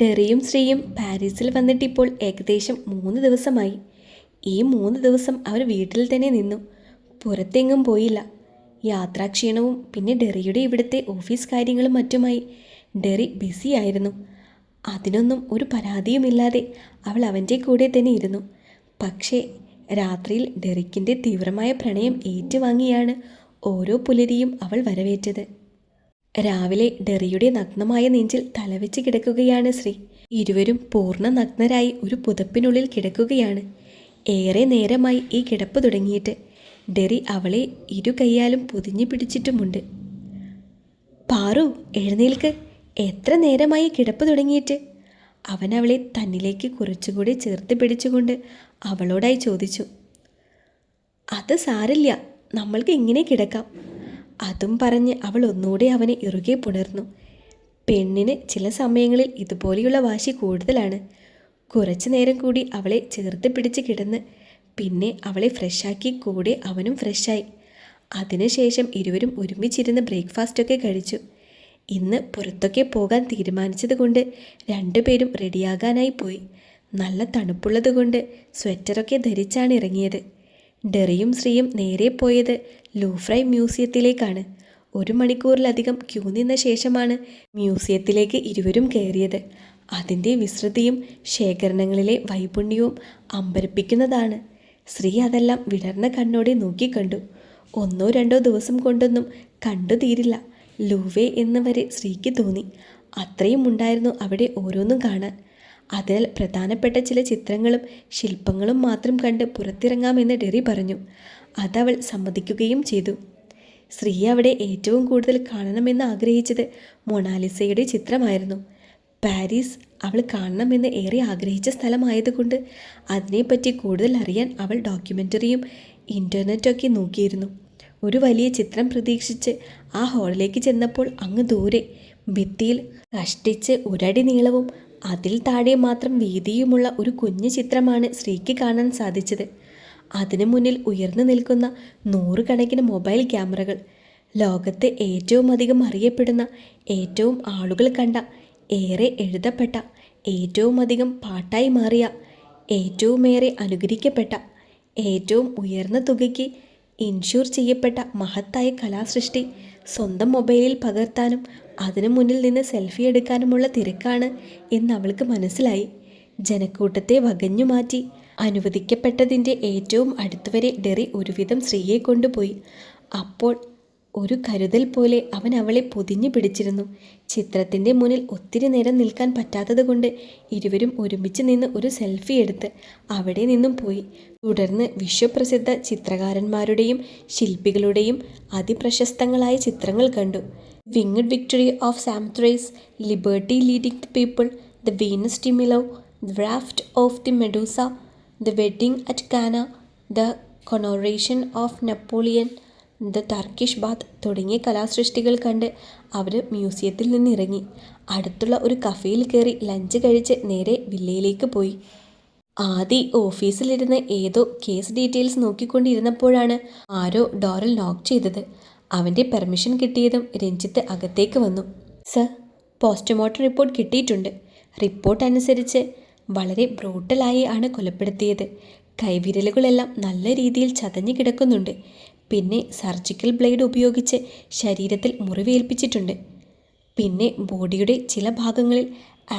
ഡെറിയും ശ്രീയും പാരീസിൽ വന്നിട്ടിപ്പോൾ ഏകദേശം മൂന്ന് ദിവസമായി. ഈ മൂന്ന് ദിവസം അവർ വീട്ടിൽ തന്നെ നിന്നു. പുറത്തെങ്ങും പോയില്ല. യാത്രാക്ഷീണവും പിന്നെ ഡെറിയുടെ ഇവിടുത്തെ ഓഫീസ് കാര്യങ്ങളും മറ്റുമായി ഡെറി ബിസി ആയിരുന്നു. അതിനൊന്നും ഒരു പരാതിയുമില്ലാതെ അവൾ അവന്റെ കൂടെ തന്നെ ഇരുന്നു. പക്ഷേ രാത്രിയിൽ ഡെറിക്കിന്റെ തീവ്രമായ പ്രണയം ഏറ്റുവാങ്ങിയാണ് ഓരോ പുലരിയും അവൾ വരവേറ്റത്. രാവിലെ ഡെറിയുടെ നഗ്നമായ നെഞ്ചിൽ തലവെച്ച് കിടക്കുകയാണ് ശ്രീ. ഇരുവരും പൂർണ നഗ്നരായി ഒരു പുതപ്പിനുള്ളിൽ കിടക്കുകയാണ്. ഏറെ നേരമായി ഈ കിടപ്പ് തുടങ്ങിയിട്ട് ഡെറി അവളെ ഇരു കൈയാലും പൊതിഞ്ഞു പിടിച്ചിട്ടുമുണ്ട്. പാറു എഴുന്നേൽക്ക്. എത്ര നേരമായി കിടപ്പ് തുടങ്ങിയിട്ട്? അവൻ അവളെ തന്നിലേക്ക് കുറച്ചുകൂടി ചേർത്ത് പിടിച്ചുകൊണ്ട് അവളോടായി ചോദിച്ചു. അത് സാരില്ല. നമ്മൾക്ക് ഇങ്ങനെ കിടക്കാം. അതും പറഞ്ഞ് അവൾ ഒന്നുകൂടെ അവനെ ഇറുകെ പുണർന്നു. പെണ്ണിന് ചില സമയങ്ങളിൽ ഇതുപോലെയുള്ള വാശി കൂടുതലാണ്. കുറച്ചു നേരം കൂടി അവളെ ചേർത്ത് പിടിച്ച് കിടന്ന് പിന്നെ അവളെ ഫ്രഷാക്കി കൂടെ അവനും ഫ്രഷായി അതിനുശേഷം ഇരുവരും ഒരുമിച്ചിരുന്ന് ബ്രേക്ക്ഫാസ്റ്റൊക്കെ കഴിച്ചു. ഇന്ന് പുറത്തൊക്കെ പോകാൻ തീരുമാനിച്ചത് കൊണ്ട് രണ്ടുപേരും റെഡിയാകാനായി പോയി. നല്ല തണുപ്പുള്ളതുകൊണ്ട് സ്വെറ്ററൊക്കെ ധരിച്ചാണ് ഇറങ്ങിയത്. ഡെറിയും ശ്രീയും നേരെ പോയത് ലൂഫ്രൈ മ്യൂസിയത്തിലേക്കാണ്. ഒരു മണിക്കൂറിലധികം ക്യൂ നിന്ന ശേഷമാണ് മ്യൂസിയത്തിലേക്ക് ഇരുവരും കയറിയത്. അതിന്റെ വിസ്തൃതിയും ശേഖരണങ്ങളിലെ വൈപുണ്യവും അമ്പരപ്പിക്കുന്നതാണ്. ശ്രീ അതെല്ലാം വിടർന്ന കണ്ണോടെ നോക്കിക്കണ്ടു ഒന്നോ രണ്ടോ ദിവസം കൊണ്ടൊന്നും കണ്ടു തീരില്ല. ലൂവേ എന്ന് വരെ ശ്രീക്ക് തോന്നി. അത്രയും ഉണ്ടായിരുന്നു അവിടെ ഓരോന്നും കാണാൻ. അതിനാൽ പ്രധാനപ്പെട്ട ചില ചിത്രങ്ങളും ശില്പങ്ങളും മാത്രം കണ്ട് പുറത്തിറങ്ങാമെന്ന് ഡെറി പറഞ്ഞു. അതവൾ സമ്മതിക്കുകയും ചെയ്തു. ശ്രീ അവിടെ ഏറ്റവും കൂടുതൽ കാണണമെന്ന് ആഗ്രഹിച്ചത് മൊണാലിസയുടെ ചിത്രമായിരുന്നു. പാരീസ് അവൾ കാണണമെന്ന് ഏറെ ആഗ്രഹിച്ച സ്ഥലമായതുകൊണ്ട് അതിനെപ്പറ്റി കൂടുതൽ അറിയാൻ അവൾ ഡോക്യുമെന്ററിയും ഇന്റർനെറ്റൊക്കെ നോക്കിയിരുന്നു. ഒരു വലിയ ചിത്രം പ്രതീക്ഷിച്ച് ആ ഹാളിലേക്ക് ചെന്നപ്പോൾ അങ്ങ് ദൂരെ ഭിത്തിയിൽ കഷ്ടിച്ച് ഒരടി നീളവും അതിൽ താഴെ മാത്രം വീതിയുമുള്ള ഒരു കുഞ്ഞു ചിത്രമാണ് ശ്രീക്ക് കാണാൻ സാധിച്ചത്. അതിനു മുന്നിൽ ഉയർന്നു നിൽക്കുന്ന നൂറുകണക്കിന് മൊബൈൽ ക്യാമറകൾ ലോകത്തെ ഏറ്റവും അധികം അറിയപ്പെടുന്ന ഏറ്റവും ആളുകൾ കണ്ട ഏറെ എഴുതപ്പെട്ട ഏറ്റവും അധികം പാട്ടായി മാറിയ ഏറ്റവുമേറെ അനുകരിക്കപ്പെട്ട ഏറ്റവും ഉയർന്ന തുകയ്ക്ക് ഇൻഷൂർ ചെയ്യപ്പെട്ട മഹത്തായ കലാസൃഷ്ടി സ്വന്തം മൊബൈലിൽ പകർത്താനും അതിനു മുന്നിൽ നിന്ന് സെൽഫി എടുക്കാനുമുള്ള തിരക്കാണ് എന്ന് അവൾക്ക് മനസ്സിലായി. ജനക്കൂട്ടത്തെ വകഞ്ഞു മാറ്റി അനുവദിക്കപ്പെട്ടതിന്റെ ഏറ്റവും അടുത്തുവരെ ഡെറി ഒരുവിധം സ്ത്രീയെ കൊണ്ടുപോയി. അപ്പോൾ ഒരു കരുതൽ പോലെ അവൻ അവളെ പൊതിഞ്ഞു പിടിച്ചിരുന്നു. ചിത്രത്തിന്റെ മുന്നിൽ ഒത്തിരി നേരം നിൽക്കാൻ പറ്റാത്തതുകൊണ്ട് ഇരുവരും ഒരുമിച്ച് നിന്ന് ഒരു സെൽഫി എടുത്ത് അവിടെ നിന്നും പോയി. തുടർന്ന് വിശ്വപ്രസിദ്ധ ചിത്രകാരന്മാരുടെയും ശില്പികളുടെയും അതിപ്രശസ്തങ്ങളായ ചിത്രങ്ങൾ കണ്ടു. Winged victory of Samothrace liberty leading the people the Venus de Milo the of the Medusa the wedding at Cana the coronation of Napoleon the Turkish bath തുടങ്ങിയ കലാസൃഷ്ടികൾ കണ്ട് അവർ മ്യൂസിയത്തിൽ നിന്നിറങ്ങി. അടുത്തുള്ള ഒരു കഫേയിൽ കയറി ലഞ്ച് കഴിച്ച് നേരെ വില്ലയിലേക്ക് പോയി. ആദി ഓഫീസിലിരുന്ന് ഏതോ കേസ് ഡീറ്റെയിൽസ് നോക്കിക്കൊണ്ടിരുന്നപ്പോഴാണ് ആരോ ഡോറിൽ നോക്ക് ചെയ്തത്. അവന്റെ പെർമിഷൻ കിട്ടിയതും രഞ്ജിത്ത് അകത്തേക്ക് വന്നു. സർ പോസ്റ്റ്മോർട്ടം റിപ്പോർട്ട് കിട്ടിയിട്ടുണ്ട്. റിപ്പോർട്ട് അനുസരിച്ച് വളരെ ബ്രൂട്ടലായി ആണ് കൊലപ്പെടുത്തിയത്. കൈവിരലുകളെല്ലാം നല്ല രീതിയിൽ ചതഞ്ഞു കിടക്കുന്നുണ്ട്. പിന്നെ സർജിക്കൽ ബ്ലേഡ് ഉപയോഗിച്ച് ശരീരത്തിൽ മുറിവേൽപ്പിച്ചിട്ടുണ്ട്. പിന്നെ ബോഡിയുടെ ചില ഭാഗങ്ങളിൽ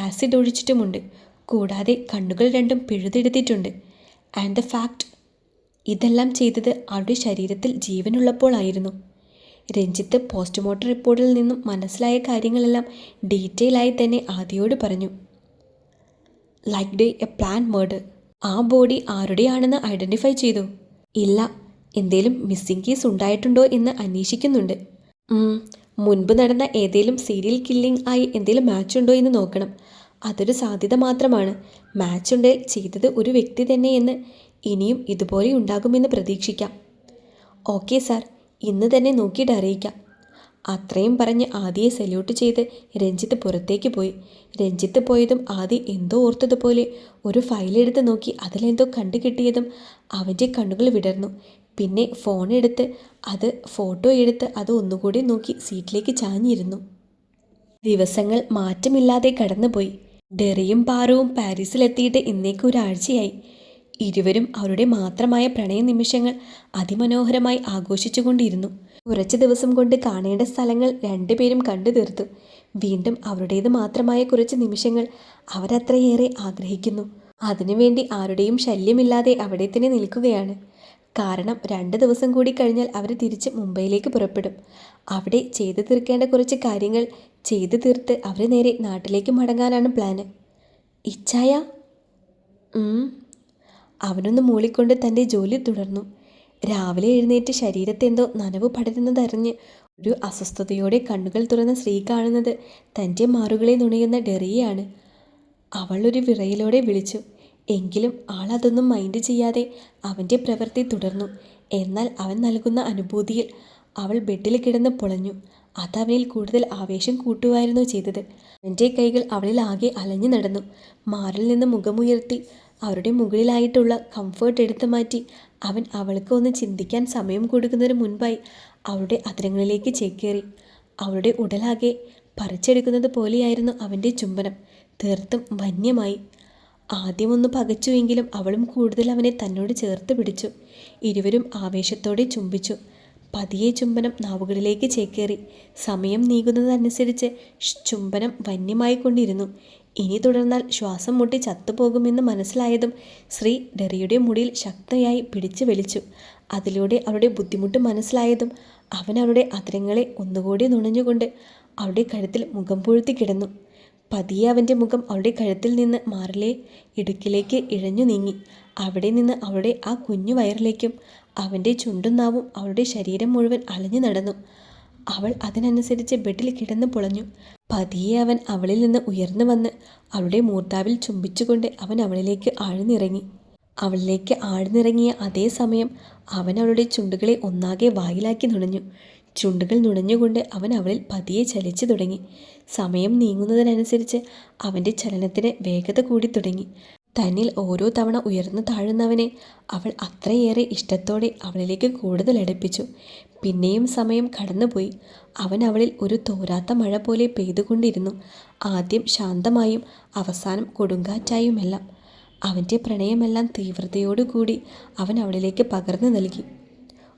ആസിഡ് ഒഴിച്ചിട്ടുമുണ്ട്. കൂടാതെ കണ്ണുകൾ രണ്ടും പിഴുതെടുത്തിട്ടുണ്ട്. ആൻഡ് ദ ഫാക്ട് ഇതെല്ലാം ചെയ്തത് അവരുടെ ശരീരത്തിൽ ജീവനുള്ളപ്പോഴായിരുന്നു രഞ്ജിത്ത് പോസ്റ്റ്മോർട്ടം റിപ്പോർട്ടിൽ നിന്നും മനസ്സിലായ കാര്യങ്ങളെല്ലാം ഡീറ്റെയിൽ ആയി തന്നെ ആദ്യയോട് പറഞ്ഞു. Like the a plan murder ആ ബോഡി ആരുടെയാണെന്ന് ഐഡന്റിഫൈ ചെയ്തു. ഇല്ല എന്തേലും മിസ്സിംഗ് കേസ് ഉണ്ടായിട്ടുണ്ടോ എന്ന് അന്വേഷിക്കുന്നുണ്ട്. മുൻപ് നടന്ന ഏതേലും സീരിയൽ കില്ലിംഗ് ആയി എന്തേലും മാച്ച് ഉണ്ടോ എന്ന് നോക്കണം. അതൊരു സാധ്യത മാത്രമാണ്. മാച്ച് ഉണ്ടെങ്കിൽ ചെയ്തത് ഒരു വ്യക്തി തന്നെയെന്ന് ഇനിയും ഇതുപോലെ ഉണ്ടാകുമെന്ന് പ്രതീക്ഷിക്കാം. ഓക്കെ സാർ ഇന്ന് തന്നെ നോക്കിയിട്ട് അറിയിക്കാം. അത്രയും പറഞ്ഞ് ആദിയെ സല്യൂട്ട് ചെയ്ത് രഞ്ജിത്ത് പുറത്തേക്ക് പോയി. രഞ്ജിത്ത് പോയതും ആദി എന്തോ ഓർത്തതുപോലെ ഒരു ഫയലെടുത്ത് നോക്കി അതിലെന്തോ കണ്ടുകിട്ടിയതും അവന്റെ കണ്ണുകൾ വിടർന്നു. പിന്നെ ഫോൺ എടുത്ത് അത് ഫോട്ടോ എടുത്ത് അത് ഒന്നുകൂടി നോക്കി സീറ്റിലേക്ക് ചാഞ്ഞിരുന്നു. ദിവസങ്ങൾ മാറ്റമില്ലാതെ കടന്നുപോയി. ഡെറിയും പാറവും പാരീസിലെത്തിയിട്ട് ഇന്നേക്ക് ഒരാഴ്ചയായി. ഇരുവരും അവരുടെ മാത്രമായ പ്രണയ നിമിഷങ്ങൾ അതിമനോഹരമായി ആഘോഷിച്ചുകൊണ്ടിരുന്നു. കുറച്ച് ദിവസം കൊണ്ട് കാണേണ്ട സ്ഥലങ്ങൾ രണ്ടുപേരും കണ്ടു തീർത്തു. വീണ്ടും അവരുടേത് മാത്രമായ കുറച്ച് നിമിഷങ്ങൾ അവരത്രയേറെ ആഗ്രഹിക്കുന്നു. അതിനുവേണ്ടി ആരുടെയും ശല്യമില്ലാതെ അവിടെ തന്നെ നിൽക്കുകയാണ്. കാരണം രണ്ട് ദിവസം കൂടി കഴിഞ്ഞാൽ അവർ തിരിച്ച് മുംബൈയിലേക്ക് പുറപ്പെടും. അവിടെ ചെയ്തു തീർക്കേണ്ട കുറച്ച് കാര്യങ്ങൾ ചെയ്തു തീർത്ത് അവർ നേരെ നാട്ടിലേക്ക് മടങ്ങാനാണ് പ്ലാന് ഇച്ഛായ. അവനൊന്ന് മൂളിക്കൊണ്ട് തന്റെ ജോലി തുടർന്നു. രാവിലെ എഴുന്നേറ്റ് ശരീരത്തെന്തോ നനവ് പടരുന്നതറിഞ്ഞ് ഒരു അസ്വസ്ഥതയോടെ കണ്ണുകൾ തുറന്ന സ്ത്രീ കാണുന്നത് തന്റെ മാറുകളെ നുണയുന്ന ഡെറിയാണ് അവളൊരു വിറയിലോടെ വിളിച്ചു. എങ്കിലും ആളതൊന്നും മൈൻഡ് ചെയ്യാതെ അവന്റെ പ്രവൃത്തി തുടർന്നു. എന്നാൽ അവൻ നൽകുന്ന അനുഭൂതിയിൽ അവൾ ബെഡിൽ കിടന്ന് പൊളഞ്ഞു. അതവനിൽ കൂടുതൽ ആവേശം കൂട്ടുമായിരുന്നു ചെയ്തത്. അവന്റെ കൈകൾ അവളിൽ ആകെ അലഞ്ഞു നടന്നു. മാറിൽ നിന്ന് മുഖമുയർത്തി അവരുടെ മുകളിലായിട്ടുള്ള കംഫേർട്ട് എടുത്തു മാറ്റി അവൻ അവൾക്ക് ഒന്ന് ചിന്തിക്കാൻ സമയം കൊടുക്കുന്നതിന് മുൻപായി അവളുടെ അതിരങ്ങളിലേക്ക് ചേക്കേറി. അവളുടെ ഉടലാകെ പറിച്ചെടുക്കുന്നത് പോലെയായിരുന്നു അവന്റെ ചുംബനം. തീർത്തും വന്യമായി. ആദ്യമൊന്ന് പകച്ചുവെങ്കിലും അവളും കൂടുതൽ അവനെ തന്നോട് ചേർത്ത് പിടിച്ചു. ഇരുവരും ആവേശത്തോടെ ചുംബിച്ചു. പതിയെ ചുംബനം നാവുകളിലേക്ക് ചേക്കേറി. സമയം നീങ്ങുന്നതനുസരിച്ച് ചുംബനം വന്യമായി കൊണ്ടിരുന്നു ഇനി തുടർന്നാൽ ശ്വാസം മുട്ടി ചത്തുപോകുമെന്ന് മനസ്സിലായതും ശ്രീ ഡെറിയുടെ മുടിയിൽ ശക്തയായി പിടിച്ചു വലിച്ചു. അതിലൂടെ അവളുടെ ബുദ്ധിമുട്ട് മനസ്സിലായതും അവൻ അവളുടെ അതിരങ്ങളെ ഒന്നുകൂടി നുണഞ്ഞുകൊണ്ട് അവളുടെ കഴുത്തിൽ മുഖം പൊഴുത്തി കിടന്നു. പതിയെ അവന്റെ മുഖം അവളുടെ കഴുത്തിൽ നിന്ന് മാറിലെ ഇടുക്കിലേക്ക് ഇഴഞ്ഞു നീങ്ങി. അവിടെ നിന്ന് അവളുടെ ആ കുഞ്ഞു വയറിലേക്കും അവന്റെ ചുണ്ടും നാവും അവളുടെ ശരീരം മുഴുവൻ അലഞ്ഞു നടന്നു. അവൾ അതിനനുസരിച്ച് ബെഡിൽ കിടന്ന് പൊളഞ്ഞു. പതിയെ അവൻ അവളിൽ നിന്ന് ഉയർന്നു വന്ന് അവളുടെ മൂർത്താവിൽ ചുംബിച്ചുകൊണ്ട് അവൻ അവളിലേക്ക് ആഴ്ന്നിറങ്ങി. അവളിലേക്ക് ആഴ്ന്നിറങ്ങിയ അതേ സമയം അവൻ അവളുടെ ചുണ്ടുകളെ ഒന്നാകെ വായിലാക്കി നുണഞ്ഞു. ചുണ്ടുകൾ നുണഞ്ഞുകൊണ്ട് അവൻ അവളിൽ പതിയെ ചലിച്ചു തുടങ്ങി. സമയം നീങ്ങുന്നതിനനുസരിച്ച് അവന്റെ ചലനത്തിന് വേഗത കൂടി തുടങ്ങി. തന്നിൽ ഓരോ തവണ ഉയർന്നു താഴുന്നവനെ അവൾ അത്രയേറെ ഇഷ്ടത്തോടെ അവളിലേക്ക് കൂടുതൽ അടുപ്പിച്ചു. പിന്നെയും സമയം കടന്നുപോയി. അവൻ അവളിൽ ഒരു തോരാത്ത മഴ പോലെ പെയ്തുകൊണ്ടിരുന്നു. ആദ്യം ശാന്തമായും അവസാനം കൊടുങ്കാറ്റായുമെല്ലാം. അവന്റെ പ്രണയമെല്ലാം തീവ്രതയോടുകൂടി അവൻ അവളിലേക്ക് പകർന്നു നൽകി.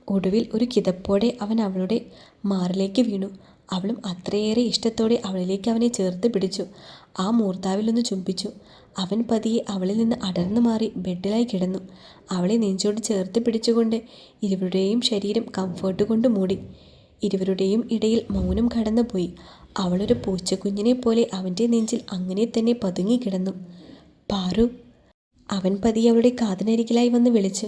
ഒടുവിൽ ഒരു കിതപ്പോടെ അവൻ അവളുടെ മാറിലേക്ക് വീണു. അവളും അത്രയേറെ ഇഷ്ടത്തോടെ അവളിലേക്ക് അവനെ ചേർത്ത് പിടിച്ചു. ആ മൂർത്താവിലൊന്ന് ചുംബിച്ചു. അവൻ പതിയെ അവളിൽ നിന്ന് അടർന്നു മാറി ബെഡിലായി കിടന്നു. അവളെ നെഞ്ചോട് ചേർത്ത് പിടിച്ചുകൊണ്ട് ഇരുവരുടെയും ശരീരം കംഫേർട്ട് കൊണ്ട് മൂടി. ഇരുവരുടെയും ഇടയിൽ മൗനം കടന്നുപോയി. അവളൊരു പൂച്ചക്കുഞ്ഞിനെ പോലെ അവന്റെ നെഞ്ചിൽ അങ്ങനെ തന്നെ പതുങ്ങി കിടന്നു. പാറു അവൻ പതിയെ അവളുടെ കാതിനരികിലായി വന്ന് വിളിച്ചു.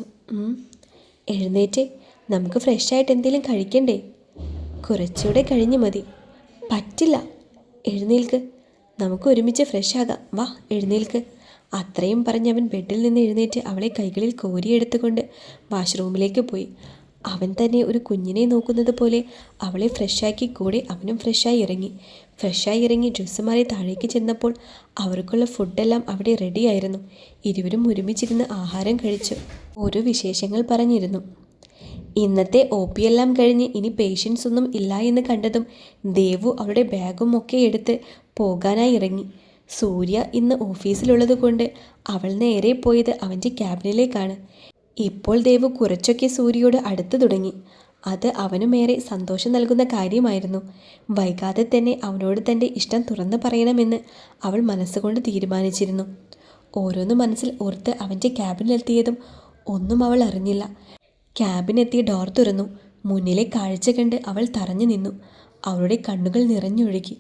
എഴുന്നേറ്റേ എഴുന്നേറ്റ്. നമുക്ക് ഫ്രഷായിട്ട് എന്തെങ്കിലും കഴിക്കണ്ടേ? കുറച്ചുകൂടെ കഴിഞ്ഞ് മതി. പറ്റില്ല. എഴുന്നേൽക്ക്. നമുക്ക് ഒരുമിച്ച് ഫ്രഷ് ആകാം. വാ എഴുന്നേൽക്ക്. അത്രയും പറഞ്ഞ് അവൻ ബെഡിൽ നിന്ന് എഴുന്നേറ്റ് അവളെ കൈകളിൽ കോരിയെടുത്തുകൊണ്ട് വാഷ്റൂമിലേക്ക് പോയി. അവൻ തന്നെ ഒരു കുഞ്ഞിനെ നോക്കുന്നത് പോലെ അവളെ ഫ്രഷാക്കി കൂടെ അവനും ഫ്രഷായി ഇറങ്ങി. ഫ്രഷായി ഇറങ്ങി ഡ്രസ്സ് മാറി താഴേക്ക് ചെന്നപ്പോൾ അവർക്കുള്ള ഫുഡെല്ലാം അവിടെ റെഡിയായിരുന്നു ഇരുവരും ഒരുമിച്ചിരുന്ന് ആഹാരം കഴിച്ചു. ഓരോ വിശേഷങ്ങൾ പറഞ്ഞിരുന്നു. ഇന്നത്തെ ഒ പി എല്ലാം കഴിഞ്ഞ് ഇനി പേഷ്യൻസ് ഒന്നും ഇല്ല എന്ന് കണ്ടതും ദേവു അവളുടെ ബാഗും ഒക്കെ എടുത്ത് പോകാനായി ഇറങ്ങി. സൂര്യ ഇന്ന് ഓഫീസിലുള്ളത് കൊണ്ട് അവൾ നേരെ പോയത് അവന്റെ ക്യാബിനിലേക്കാണ്. ഇപ്പോൾ ദേവു കുറച്ചൊക്കെ സൂര്യയോട് അടുത്തു തുടങ്ങി. അത് അവനുമേറെ സന്തോഷം നൽകുന്ന കാര്യമായിരുന്നു. വൈകാതെ തന്നെ അവനോട് തന്റെ ഇഷ്ടം തുറന്നു പറയണമെന്ന് അവൾ മനസ്സുകൊണ്ട് തീരുമാനിച്ചിരുന്നു. ഓരോന്ന് മനസ്സിൽ ഓർത്ത് അവന്റെ ക്യാബിനിലെത്തിയതും ഒന്നും അവൾ അറിഞ്ഞില്ല. ക്യാബിനെത്തി ഡോർ തുറന്നു. മുന്നിലെ കാഴ്ച കണ്ട് അവൾ തറഞ്ഞു നിന്നു. അവളുടെ കണ്ണുകൾ നിറഞ്ഞൊഴുകി.